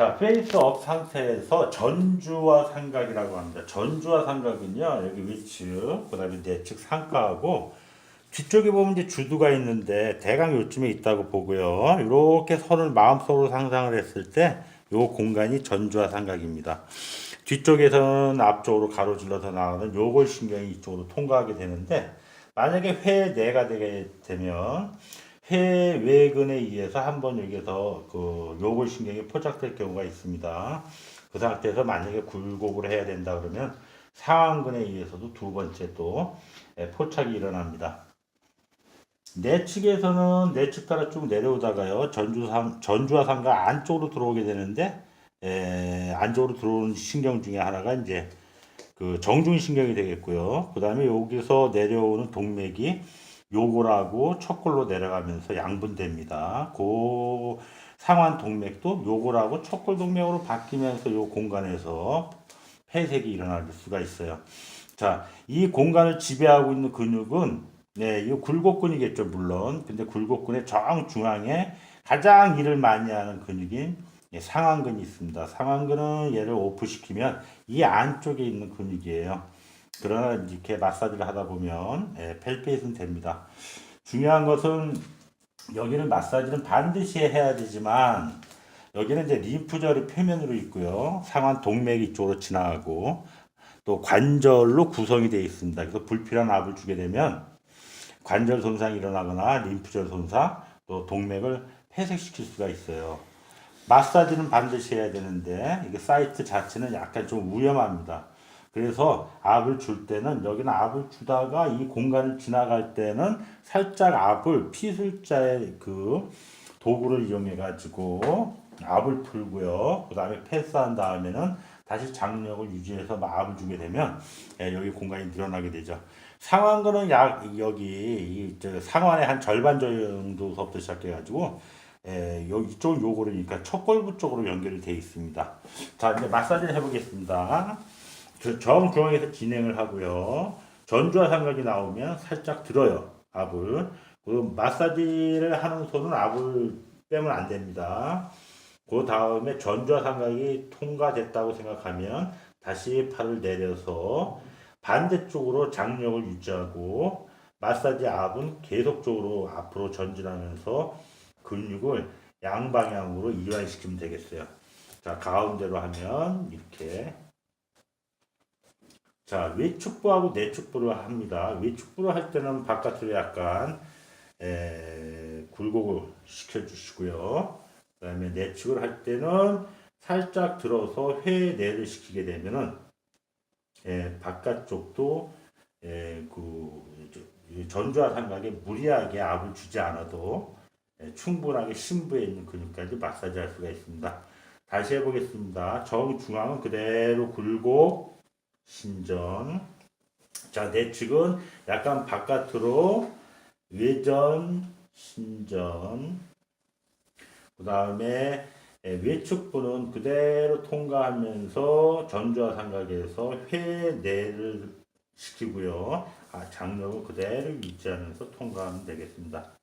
자, 페이스업 상태에서 전주와 삼각이라고 합니다. 전주와 삼각은요, 여기 위측, 그 다음에 내측 상가하고, 뒤쪽에 보면 이제 주두가 있는데, 대강 요쯤에 있다고 보고요. 이렇게 선을 마음속으로 상상을 했을 때, 요 공간이 전주와 삼각입니다. 뒤쪽에서는 앞쪽으로 가로질러서 나가는 요골 신경이 이쪽으로 통과하게 되는데, 만약에 회 내가 되게 되면, 폐 외근에 의해서 한번 여기에서 그 요골 신경이 포착될 경우가 있습니다. 그 상태에서 만약에 굴곡을 해야 된다 그러면 상완근에 의해서도 두 번째 또 예, 포착이 일어납니다. 내측에서는 내측 따라 쭉 내려오다가요 전주상 전주와 상가 안쪽으로 들어오게 되는데 에, 안쪽으로 들어오는 신경 중에 하나가 이제 그 정중 신경이 되겠고요. 그 다음에 여기서 내려오는 동맥이 요골하고 척골로 내려가면서 양분됩니다. 그 상완 동맥도 요골하고 척골 동맥으로 바뀌면서 요 공간에서 폐색이 일어날 수가 있어요. 자, 이 공간을 지배하고 있는 근육은 네, 이 굴곡근이겠죠, 물론. 근데 굴곡근의 정중앙에 가장 일을 많이 하는 근육인 예, 상완근이 있습니다. 상완근은 얘를 오프시키면 이 안쪽에 있는 근육이에요. 그러나 이렇게 마사지를 하다 보면 예, 펠페이스는 됩니다. 중요한 것은 여기는 마사지는 반드시 해야 되지만 여기는 이제 림프절이 표면으로 있고요. 상완 동맥 이쪽으로 지나가고 또 관절로 구성이 되어 있습니다. 그래서 불필요한 압을 주게 되면 관절 손상이 일어나거나 림프절 손상 또 동맥을 폐색시킬 수가 있어요. 마사지는 반드시 해야 되는데 이게 사이트 자체는 약간 좀 위험합니다. 그래서 압을 줄 때는 여기는 압을 주다가 이 공간을 지나갈 때는 살짝 압을 피술자의 그 도구를 이용해 가지고 압을 풀고요. 그 다음에 패스한 다음에는 다시 장력을 유지해서 압을 주게 되면 예, 여기 공간이 늘어나게 되죠. 상완근은 약 여기 이저 상완의 한 절반 정도서부터 시작해 가지고 예, 여기 이쪽 요거르니까 척골부 쪽으로 연결이 되어 있습니다. 자 이제 마사지를 해보겠습니다. 저 정중앙에서 진행을 하고요. 전주와 삼각이 나오면 살짝 들어요. 압을. 그 마사지를 하는 손은 압을 빼면 안 됩니다. 그 다음에 전주와 삼각이 통과됐다고 생각하면 다시 팔을 내려서 반대쪽으로 장력을 유지하고 마사지 압은 계속적으로 앞으로 전진하면서 근육을 양방향으로 이완시키면 되겠어요. 자, 가운데로 하면 이렇게 자, 외축부하고 내축부를 합니다. 외축부를 할 때는 바깥으로 약간 에, 굴곡을 시켜주시고요. 그 다음에 내축을 할 때는 살짝 들어서 회 내를 시키게 되면은 에, 바깥쪽도 에, 그 전주와 삼각에 무리하게 압을 주지 않아도 에, 충분하게 심부에 있는 근육까지 마사지할 수가 있습니다. 다시 해보겠습니다. 정중앙은 그대로 굴곡 신전. 자, 내 측은 약간 바깥으로 외전, 신전. 그 다음에 외측부는 그대로 통과하면서 전주와 삼각에서 회내를 시키고요. 아, 장력은 그대로 유지하면서 통과하면 되겠습니다.